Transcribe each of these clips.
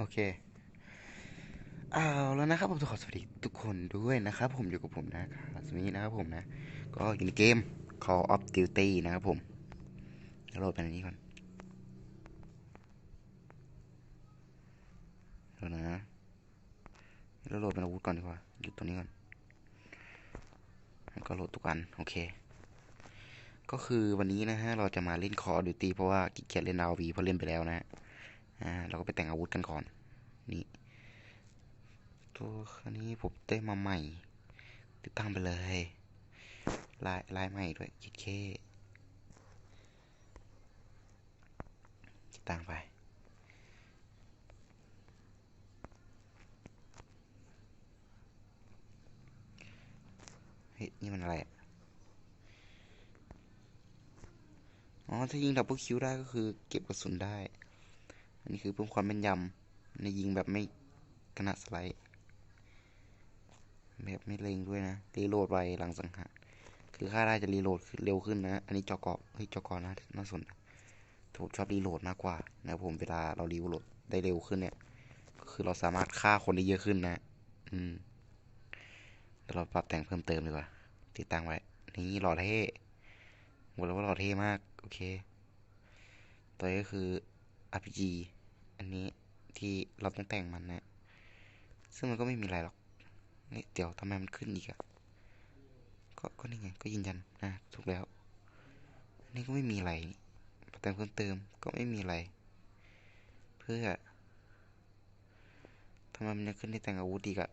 โอเคเอาแล้วนะครับผมขอสวัสดีทุกคนด้วยนะครับ ผมอยู่กับผมนะครับสวัสดีนะครับผมนะ ก็อยู่ในเกม Call of Duty นะครับผมโหลดไปในนี้ก่อนเดี๋ยวนะแล้วโหลดเป็นอาวุธก่อนดีกว่าหยุดตรงนี้ก่อนก็โหลดทุกอัน โอเค ก็คือวันนี้นะฮะ เราจะมาเล่น Call of Duty เพราะว่าขี้เกียจเล่น RV เพราะเล่นไปแล้วนะฮะ อ่าเราก็ไปแต่งอาวุธกันก่อน นี่ ตัวคันนี้ผมได้มาใหม่ ติดตั้งไปเลย ลายลายใหม่ด้วยคิดเคติดตั้งไปเฮ้ยนี่มันอะไรอะอ๋อ ถ้ายิงดับเบิลคิวได้ก็คือเก็บกระสุนได้ อันนี้คือเพิ่มความแม่นยำในยิงแบบไม่ขนาดสไลด์แบบไม่เล็งด้วยนะรีโหลดไวหลังสังหารคือค่าได้จะรีโหลดเร็วขึ้นนะ อันนี้จอกอเฮ้ยจอกอนะน่าสนผมชอบรีโหลดมากกว่านะผมเวลาเรารีโหลดได้เร็วขึ้นเนี่ยก็คือเราสามารถฆ่าคนได้เยอะขึ้นนะ อืมเดี๋ยวเราปรับแต่งเพิ่มเติมดีกว่า ติดตั้งไว้ นี่หล่อเท่บอกเลยว่าหล่อเท่มาก โอเคตัวนี้ก็คือ RPG อันนี้ที่เราต้องแต่งมันนะ ซึ่งมันก็ไม่มีอะไรหรอก นี่เดี๋ยวทำไมมันขึ้นอีกอะก็ก็นี่ไง ก็ยืนยันนะถูกแล้ว อันนี้ก็ไม่มีอะไรแต่งเพิ่มเติมก็ไม่มีอะไร เพื่อทำไมมันยังขึ้นได้แต่งอาวุธอีกอะ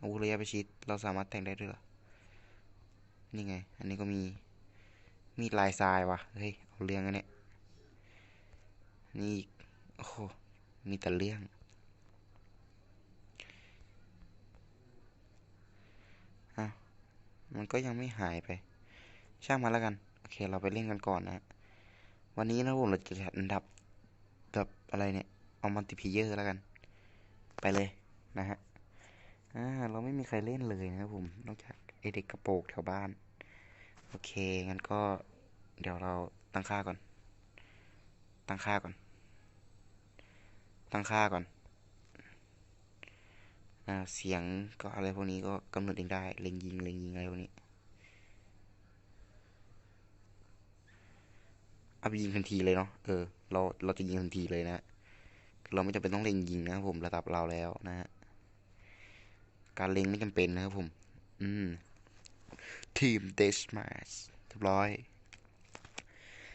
อาวุธระยะประชิดเราสามารถแต่งได้ด้วยหรอ นี่ไง อันนี้ก็มี มีลายทรายวะเฮ้ย เอาเรื่องอันเนี้ย นี่ โอ้โห มีแต่เรื่อง อ้าว มันก็ยังไม่หายไป ช่างมาแล้วกัน โอเค เราไปเล่นกันก่อนนะ วันนี้นะผมเราจะจัดอันดับแบบอะไรเนี่ย เอามัลติเพเยอร์แล้วกัน ไปเลยนะฮะ อ่า เราไม่มีใครเล่นเลยนะครับผม นอกจากไอเด็กกระโปงแถวบ้าน โอเค งั้นก็ เดี๋ยวเราตั้งค่าก่อน ตั้งค่าก่อน ตั้งค่าก่อนอเสียงก็อะไรพวกนี้ก็กำหนดเองได้ เล็งยิง เล็งยิงอะไรพวกนี้เอาไปยิงทันทีเลยเนาะ เออ เรา เราจะยิงทันทีเลยนะ เราไม่จำเป็นต้องเล็งยิงนะครับผม ระดับเราแล้วนะฮะ การเล็งไม่จำเป็นนะครับผม อืม ทีมเดชมาสเรียบร้อย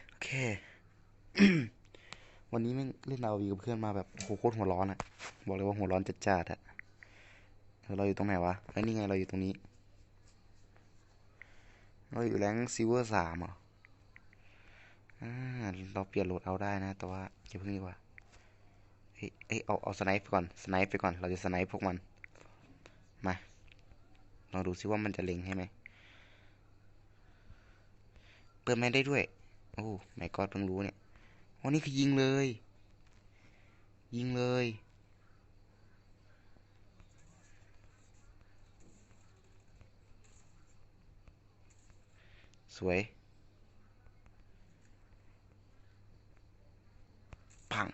โอเค วันนี้แม่งเล่นเอาวีกับเพื่อนมาแบบโหโคตรหัวร้อนอะบอกเลยว่าหัวร้อนจัดจัดอะเราอยู่ตรงไหนวะไอ้นี่ไงเราอยู่ตรงนี้ เราอยู่แรงซิเวอร์สามอะอ่าเราเปลี่ยนโหลดเอาได้นะ แต่ว่าอย่าเพิ่งดีกว่าเฮ้ยเอ้ยเอาเอาสไนป์ไปก่อนสไนป์ไปก่อน เราจะสไนป์พวกมัน มาลองดูซิว่ามันจะเล็งให้ไหมเปิดไม่ได้ด้วย โอ้ไม่กอดเพิ่งรู้เนี่ย วันนี้คือยิงเลย ยิงเลย สวย พัง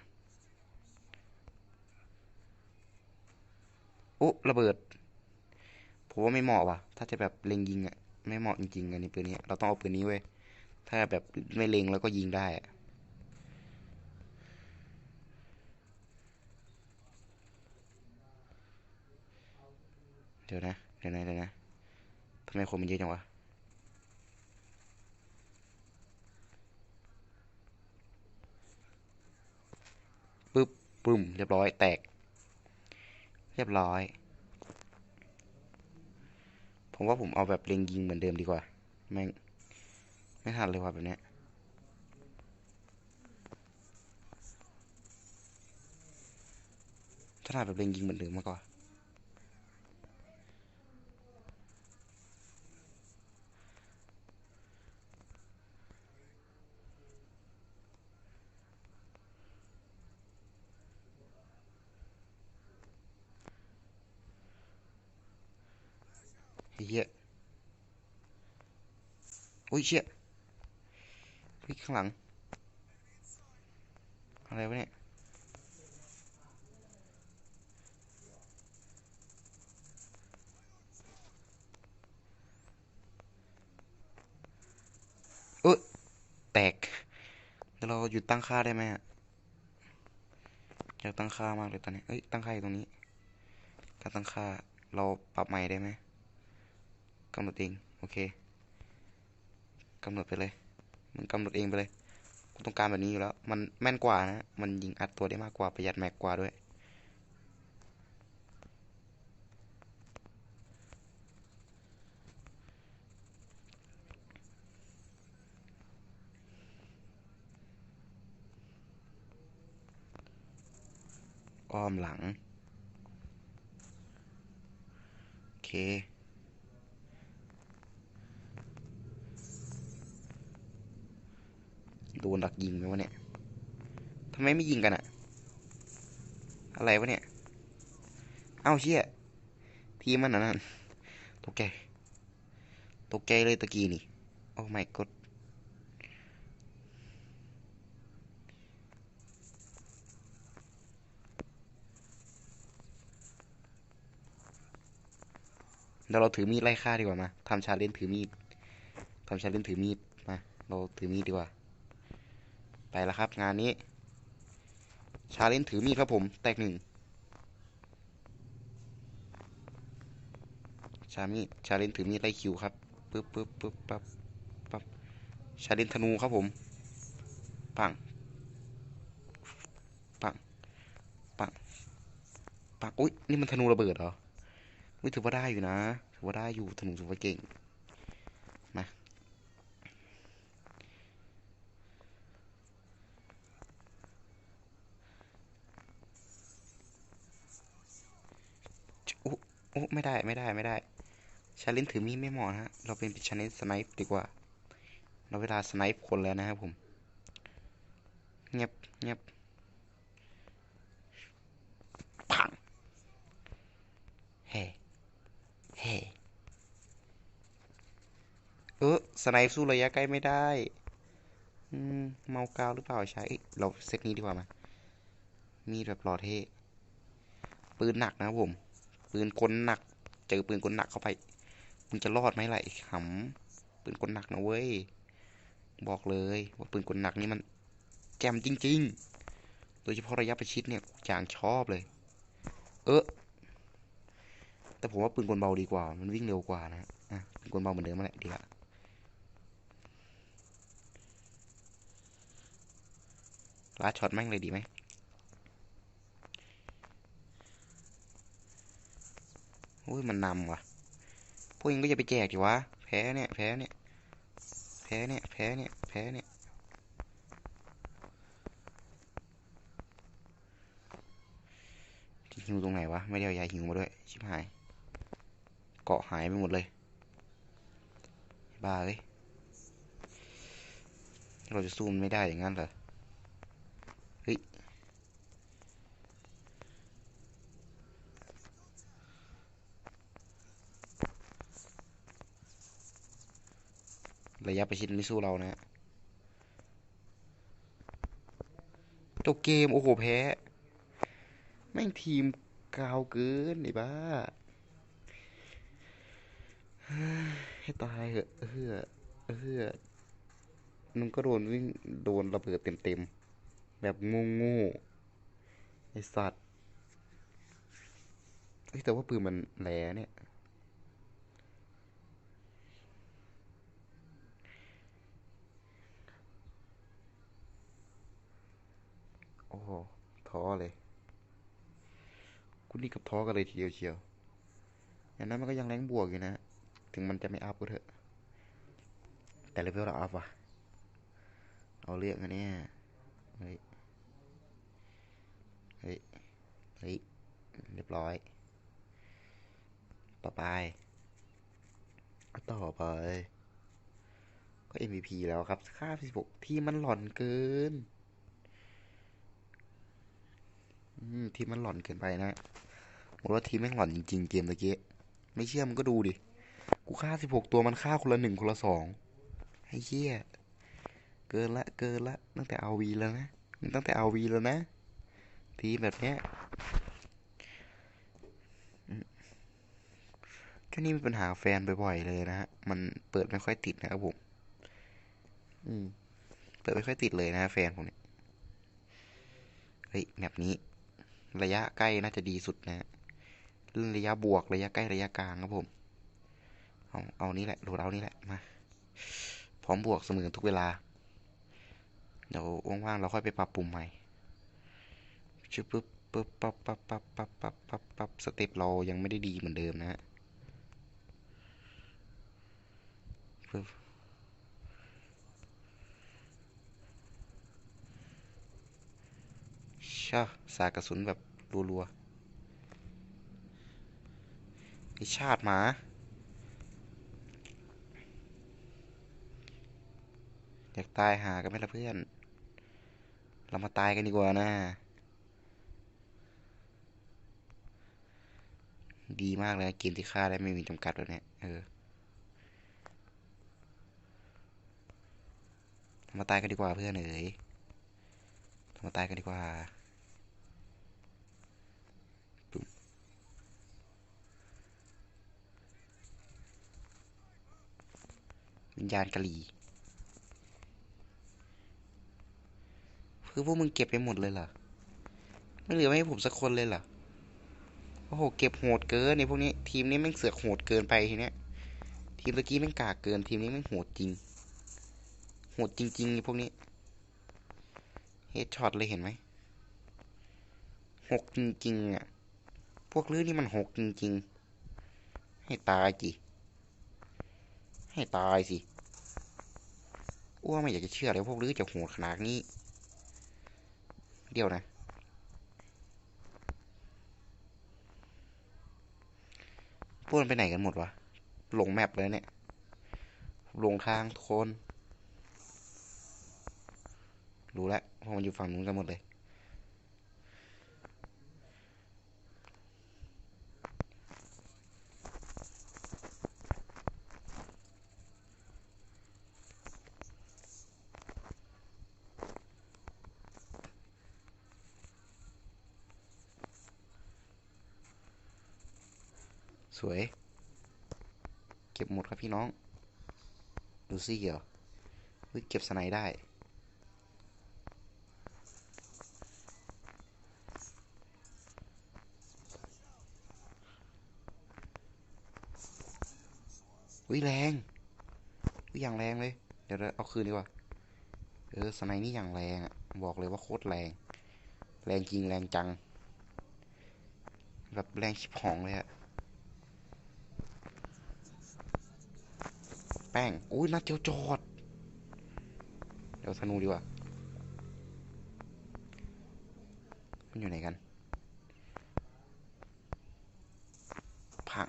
โอ้ระเบิด ผมว่าไม่เหมาะว่ะ ถ้าจะแบบเล็งยิงอะไม่เหมาะจริงๆอันนี้ปืนนี้ เราต้องเอาปืนนี้เว้ย ถ้าแบบไม่เล็งแล้วก็ยิงได้อะ เดี๋ยวนะ เดี๋ยวนะ เดี๋ยวนะทำไมคนมันเยอะจังวะ ปึ๊บปึ้ม เรียบร้อย แตก เรียบร้อย ผมว่าผมเอาแบบเล็งยิงเหมือนเดิมดีกว่า แม่ง ไม่ทันเลยว่ะแบบเนี้ยถ้าถ่ายแบบเล็งยิงเหมือนเดิมมากกว่า เฮียอุ้ยเชี่ยเฮ้ยข้างหลัง อะไรวะเนี่ยเออแตกเดี๋ยวเราหยุดตั้งค่าได้ไหมอะอยากตั้งค่ามากเลยตอนนี้ เอ้ย ตั้งค่าอยู่ตรงนี้ การตั้งค่า เราปรับใหม่ได้ไหม กำหนดเองโอเคกำหนดไปเลยมันกำหนดเองไปเลยกูต้องการแบบนี้อยู่แล้ว มันแม่นกว่านะ มันยิงอัดตัวได้มากกว่าประหยัดแม็กกว่าด้วย อ้อมหลัง โอเค ดนดักยิงไหมวะเนี่ยทำไมไม่ยิงกันอะอะไรวะเนี่ย เอ้าเชี่ย ทีมันนั่นตกใจตกใจเลยตะกี้นี่ โอ้ไม่กดเดี๋ยวเราถือมีดไล่ฆ่าดีกว่ามาทำชาเลนจ์ถือมีดทำชาเลนจ์ถือมีด มา เราถือมีดดีกว่า ไปแล้วครับ งานนี้ ชาเลนถือมีดครับผม แตกหนึ่งชามีชาเลนถือมีดไล่คิวครับปึ๊บปึ๊บปึ๊บปั๊บปั๊บชาเลนธนูครับผม ปัง ปัง ปัง ปัง อุ้ยนี่มันธนูระเบิดเหรอไม่ถือว่าได้อยู่นะ ถือว่าได้อยู่ธนูถือว่าเก่ง มา โอ้โอ้ไม่ได้ไม่ได้ไม่ได้ชาเลนถือมีดไม่เหมาะนะฮะ เราเป็นชาเลนสไนป์ดีกว่า เราเวลาสไนป์คนแล้วนะครับผม เงียบเงียบพัง เฮ้เฮ้เออสไนป์สู้ระยะใกล้ไม่ได้ อืม เมากาวหรือเปล่าใช้เราเซตนี้ดีกว่ามามีดแบบหล่อเท่ปืนหนักนะครับผม ปืนกลหนัก เจอปืนกลหนักเข้าไป มึงจะรอดไหมล่ะไอ้ขำปืนกลหนักนะเว้ย บอกเลยว่าปืนกลหนักนี่มันแจ่มจริง ๆ โดยเฉพาะระยะประชิดเนี่ยอย่างชอบเลย เออ แต่ผมว่าปืนกลเบาดีกว่า มันวิ่งเร็วกว่านะอะปืนกลเบาเหมือนเดิมมาแหละดีละลัดช็อตแม่งเลยดีไหม อ้ยมันนำว่ะ พวกเองก็อย่าไปแจกดิวะ แพ้เนี่ย แพ้เนี่ย แพ้เนี่ย แพ้เนี่ย แพ้เนี่ย หิวตรงไหนวะ ไม่ได้เอายาหิวมาด้วย ชิบหาย เกาะหายไปหมดเลย บ้าเอ้ยเราจะซูมไม่ได้อย่างนั้นเหรอ ระยะประชิดไม่สู้เรานะฮะจบเกม โอ้โห แพ้ แม่งทีมกาวเกินไอ้บ้า ให้ตายเหอะเฮือเฮือมันก็โดนวิ่งโดนระเบิดเต็มๆ แบบโง่ๆไอสัตว์เฮ้ยแต่ว่าปืนมันแหลเนี่ย โอ้โห ท้อเลยคุณนี่กับท้อกันเลยทีเดียวเชียวอย่างนั้นมันก็ยังแรงบวกอยู่นะ ถึงมันจะไม่อัพก็เถอะ แต่เลเวลเราอัพว่ะ เอาเรื่องอันนี้เฮ้ย เฮ้ย เฮ้ย เรียบร้อย ต่อไป ต่อไป ก็ MVP แล้วครับ ค่า 16 ที่มันหล่อนเกิน อืม ทีมมันหล่อนเกินไปนะผมว่าทีมแม่งหล่อนจริงๆเกมตะกี้ไม่เชื่อมันก็ดูดิ กูฆ่าสิบหกตัวมันฆ่าคนละหนึ่งคนละสองไอ้เหี้ย เกินละเกินละ ตั้งแต่เอาวีแล้วนะ ตั้งแต่เอาวีแล้วนะ ทีมแบบเนี้ยช่วงนี้มีปัญหาแฟนบ่อยๆเลยนะฮะ มันเปิดไม่ค่อยติดนะครับผม อืม เปิดไม่ค่อยติดเลยนะแฟนผมเนี่ย เฮ้ยแบบนี้ ระยะใกล้น่าจะดีสุดนะฮะเรื่องระยะบวกระยะใกล้ระยะกลางครับผม เอาเอานี้แหละโหลดเอานี้แหละมาพร้อมบวกเสมอทุกเวลา เดี๋ยวว่างๆเราค่อยไปปรับปรุงใหม่ชึบปึ๊บปึ๊บปั๊บปั๊บปั๊บปั๊บปั๊บปั๊บปั๊บสเต็ปเรายังไม่ได้ดีเหมือนเดิมนะฮะปึ๊บชาสากระสุนแบบ รัวๆไอชาติหมาอยากตายหากันไหมล่ะเพื่อน เรามาตายกันดีกว่านะดีมากเลยเกมที่ฆ่าได้ไม่มีจำกัดแล้วเนี่ย เออมาตายกันดีกว่าเพื่อนเอ๋ยมาตายกันดีกว่า วิญญาณกะหรี่คือพวกมึงเก็บไปหมดเลยเหรอ ไม่เหลือไว้ให้ผมสักคนเลยเหรอ โอ้โห เก็บโหดเกินในพวกนี้ ทีมนี้แม่งเสือกโหดเกินไปทีเนี้ย ทีมเมื่อกี้แม่งกากเกิน ทีมนี้แม่งโหดจริง โหดจริงๆไอพวกนี้ เฮดช็อตเลยเห็นไหมหกจริงๆอะ พวกลื้อนี่มันหกจริงๆ ให้ตายจิ ให้ตายสิ อ้วไม่อยากจะเชื่อเลยพวกลื้อจะโหดขนาดนี้ เดี๋ยวนะ พวกมันไปไหนกันหมดวะ ลงแมปเลยเนี่ย ลงทางทุกคน รู้แล้วพราะมันอยู่ฝั่งนู้นกันหมดเลย สวย เก็บหมดครับพี่น้อง ดูซี่เหรอเฮ้ยเก็บสไนด์ได้ วิแรงวิอย่างแรงเลย เดี๋ยวเราเอาคืนดีกว่า เออสไนด์นี่อย่างแรงอะบอกเลยว่าโคตรแรง แรงจริงแรงจัง แบบแรงชิบหองเลยอะ ป้งอุ้ยนัดเดียวจอด เดี๋ยวธนูดีกว่า มันอยู่ไหนกัน พัง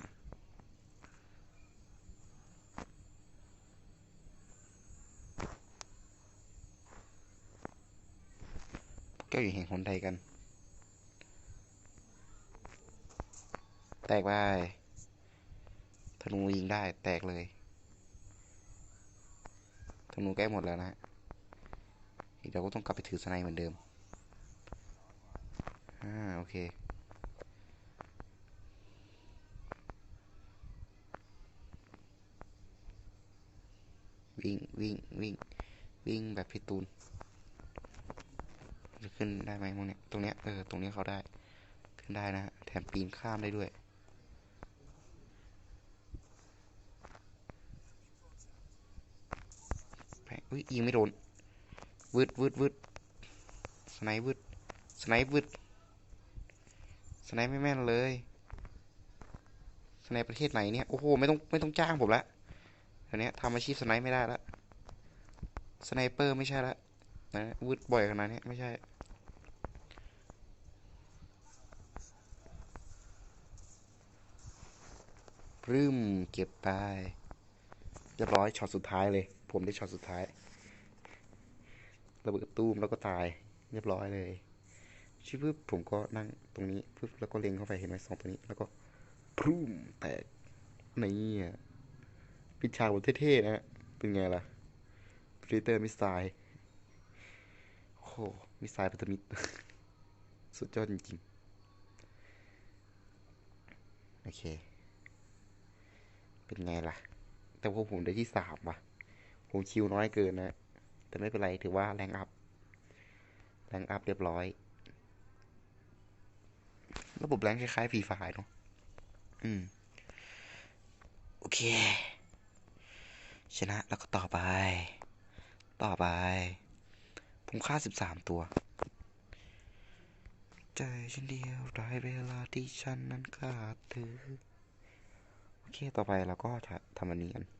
แก้วอยู่แห่งหนใดกัน แตกไปธนูยิงได้แตกเลย ธนูใกล้หมดแล้วนะฮะเดี๋ยวก็ต้องกลับไปถือสไนเหมือนเดิม อ่า โอเค วิ่ง วิ่ง วิ่ง วิ่งแบบพี่ตูน จะขึ้นได้ไหมมองเนี้ย ตรงเนี้ย เออ ตรงนี้เขาได้ ขึ้นได้นะฮะแถมปีนข้ามได้ด้วย อุ้ยยิงไม่โดนวืดวืดวืดสไนป์วืดสไนป์วืดสไนป์ไม่แม่นเลยสไนป์ประเทศไหนเนี่ยโอ้โหไม่ต้องไม่ต้องจ้างผมละเดี๋ยวนี้ทำอาชีพสไนป์ไม่ได้ละสไนเปอร์ไม่ใช่ละนะวืดบ่อยขนาดนี้ไม่ใช่รึมเก็บไปเรียบร้อยช็อตสุดท้ายเลย ผมได้ช็อตสุดท้าย ระเบิดตู้มแล้วก็ตายเรียบร้อยเลยชิปึ๊บผมก็นั่งตรงนี้ปึ๊บแล้วก็เล็งเข้าไปเห็นไหมสองตัวนี้ แล้วก็พรุ่มแตกนี่ปิดฉากแบบเท่ๆนะเป็นไงล่ะพรีเตอร์มิสไซล์โอ้มิสไซล์พันธมิตรสุดยอดจริงๆ โอเค เป็นไงล่ะ แต่พวกผมได้ที่สามว่ะ ผมคิวน้อยเกินนะ แต่ไม่เป็นไรถือว่าแรงอัพ แรงอัพเรียบร้อย ระบบแรงคล้ายๆฟรีไฟเนาะอืม โอเค ชนะแล้วก็ต่อไป ต่อไป ผมฆ่าสิบสามตัว ใจฉันเดียวได้เวลาที่ฉันนั้นขาดเธอ โอเค ต่อไปเราก็จะทำอันนี้กัน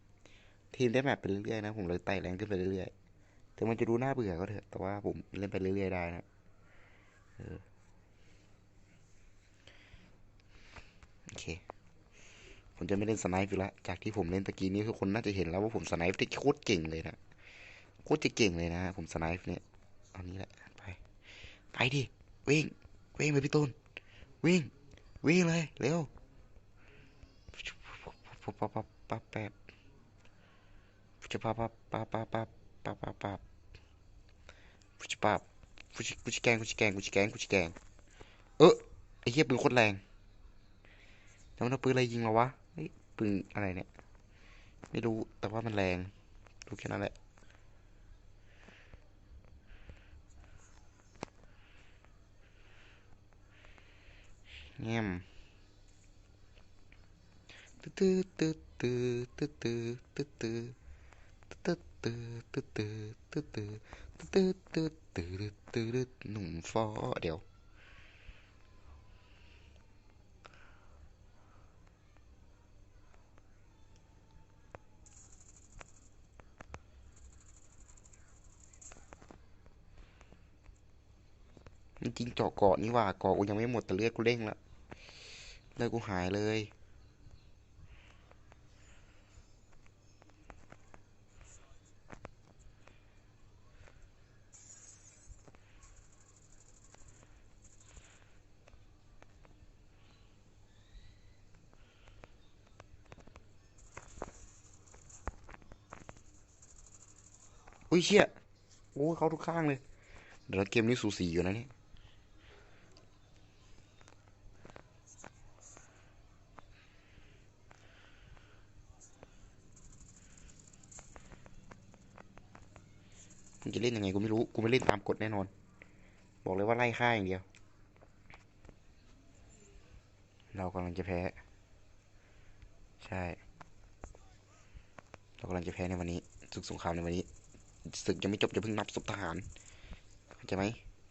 ทีมได้แมปไปเรื่อยๆนะผมเลยไต่แรงขึ้นไปเรื่อยๆถึงมันจะดูน่าเบื่อก็เถอะ แต่ว่าผมเล่นไปเรื่อยๆได้นะโอเค ผมจะไม่เล่นสไนป์อีกแล้วจากที่ผมเล่นตะกี้นี้ทุกคนน่าจะเห็นแล้วว่าผมสไนป์ที่โคตรเก่งเลยนะโคตรจะเก่งเลยนะผมสไนป์เนี่ยเอานี้แหละไป ไปดิวิ่งวิ่งไปพี่ตูนวิ่งวิ่งเลยเร็วปั๊บปั๊บปั๊บแป๊บ จะปับปับปับปับปับปับปับปับกูจะปับกูจะกูจะแกงกูจะแกงกูจะแกงกูจะแกงเออไอ้เหี้ยปืนโคตรแรงแล้วมันเอาปืนอะไรยิงเราวะเฮ้ยปืนอะไรเนี่ย ไม่รู้แต่ว่ามันแรงรู้แค่นั้นแหละแง้มตื้อตื้อตื้อตื้อตื้อตื้อ ตือตือตือตือตือตือตือตือตือตื้อตื้อตื้อหนุ่มฟอเดี๋ยว จริงเจาะเกาะนี่ว่าเกาะกูยังไม่หมดแต่เลือดกูเด้งละเลือดกูหายเลย ยเชี่ยโอ้เขาทุกข้างเลย เดี๋ยวเกมนี้สูสีอยู่นะนี่มึงจะเล่นยังไงกูไม่รู้ กูไม่เล่นตามกฎแน่นอน บอกเลยว่าไล่ฆ่าอย่างเดียว เรากำลังจะแพ้ ใช่ เรากำลังจะแพ้ในวันนี้ศึกสงครามในวันนี้ ศึกยังไม่จบอย่าเพิ่งนับศพทหารเข้าใจไหม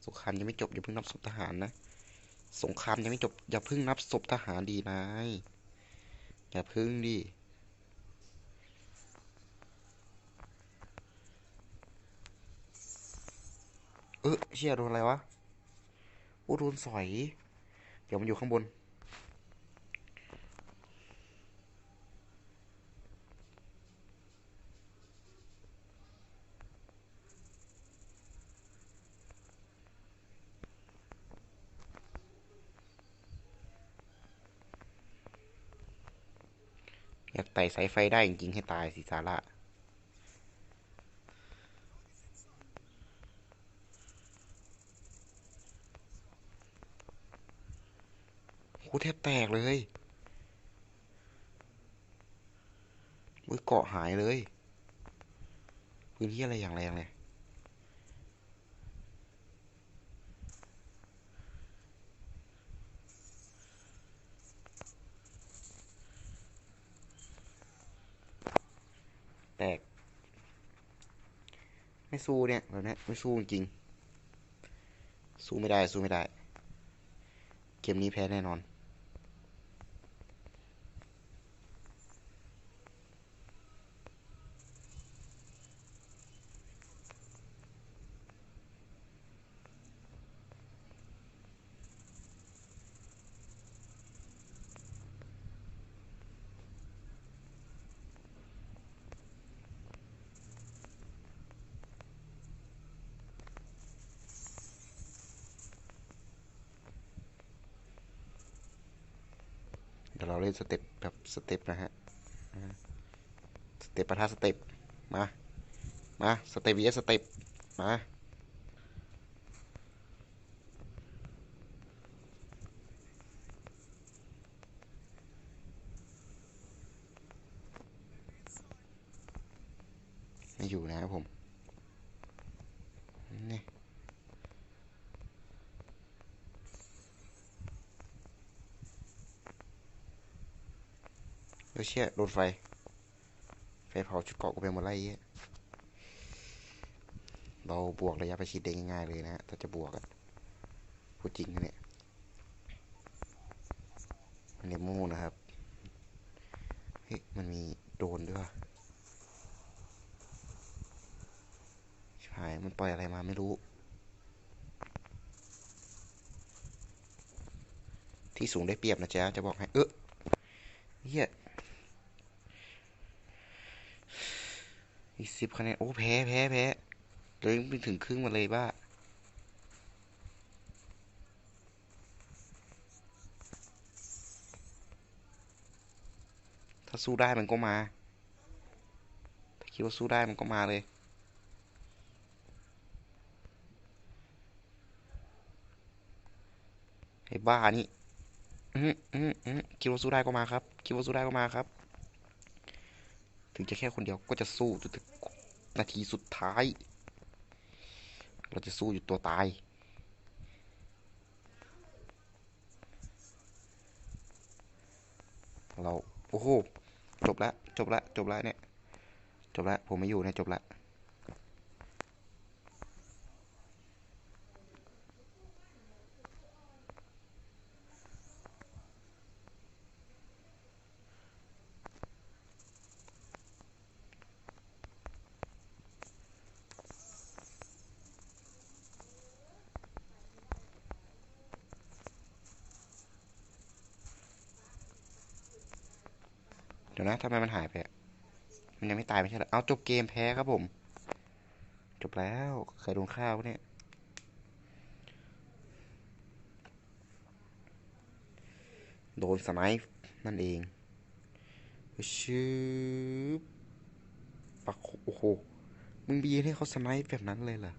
สงครามยังไม่จบอย่าเพิ่งนับศพทหารนะ สงครามยังไม่จบอย่าเพิ่งนับศพทหารดีนายอย่าเพิ่งดิเออเชี่ยโดนอะไรวะโอ้โดนสอย เดี๋ยวมันอยู่ข้างบน อยากไต่สายไฟได้จริงๆให้ตายสิสาระโคแทบแตกเลย มือเกาะหายเลย พื้นที่อะไรอย่างแรงเลย ไม่สู้เนี่ยแบบนี้ไม่สู้จริง สู้ไม่ได้สู้ไม่ได้ เกมนี้แพ้แน่นอน เดี๋ยวเราเล่นสเต็ปแบบสเต็ปนะฮะสเต็ปประทะสเต็ปมา มา สเต็ปวีสเต็ปมา อยู่นะครับผมนี่ เชี่ยโดนไฟ ไฟเผาชุดเกาะกูไปหมดไรเงี้ยเราบวกระยะประชิดได้ง่ายๆเลยนะฮะถ้าจะบวกอะพูดจริงนะเนี่ยอันนี้มูนะครับ เฮ้ย มันมีโดนด้วยชิบหาย มันปล่อยอะไรมาไม่รู้ ที่สูงได้เปรียบนะจ๊ะ จะบอกให้ เออเฮีย อีกสิบคะแนน โอ้แพ้แพ้แพ้เลยไปถึงครึ่งมาเลยบ้า ถ้าสู้ได้มันก็มา ถ้าคิดว่าสู้ได้มันก็มาเลยไอ้บ้านี่อืมอืมอืมคิดว่าสู้ได้ก็มาครับ คิดว่าสู้ได้ก็มาครับ ถึงจะแค่คนเดียวก็จะสู้จนถึงนาทีสุดท้าย เราจะสู้อยู่ตัวตาย เรา โอ้โห จบละ จบละ จบละเนี่ย จบละ ผมไม่อยู่นะ จบละ นะทำไมมันหายไปมันยังไม่ตายไม่ใช่หรอเอาจบเกมแพ้ครับผม จบแล้วใครโดนข้าวเนี่ยโดนสไนป์นั่นเองชืบปักโอ้โหมึงบีให้เขาสไนป์แบบนั้นเลยเหรอ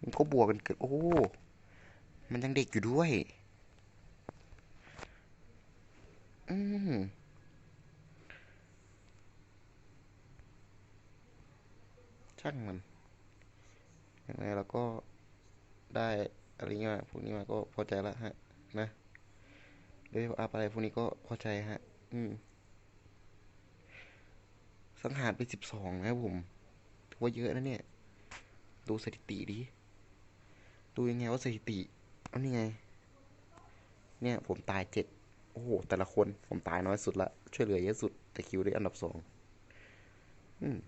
มึงก็บวกกันเกิดโอ้มันยังเด็กอยู่ด้วย อืม ช่างมันยังไงเราก็ได้อะไรเงี้ยพวกนี้มาก็พอใจละฮะ นะเดี๋ยวอัพอะไรพวกนี้ก็พอใจฮะ อืม สังหารไปสิบสองนะครับผมถือว่าเยอะนะเนี่ย ดูสถิติดิดูยังไงว่าสถิติเอานี่ไง เนี่ย ผมตายเจ็ดโอ้โห แต่ละคน ผมตายน้อยสุดละ ช่วยเหลือเยอะสุด แต่คิวได้อันดับสอง อืม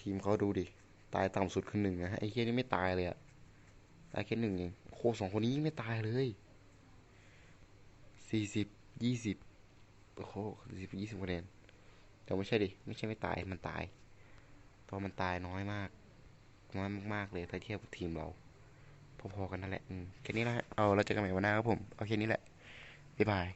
ทีมเขาดูดิ ตายต่ำสุดคือหนึ่งนะไอ้เฮียนี่ไม่ตายเลยอะตายแค่หนึ่งเองโคสองคนนี้ยิ่งไม่ตายเลยสี่สิบยี่สิบโอ้โหสี่สิบยี่สิบคะแนนแต่ไม่ใช่ดิ ไม่ใช่ไม่ตายมันตายตอนมันตายน้อยมาก น้อยมากๆเลยถ้าเทียบกับทีมเรา พอๆกันนั่นแหละอืมแค่นี้แหละเอาเราจอกันใหม่วันหน้าครับผม เอาแค่นี้แหละบ๊ายบาย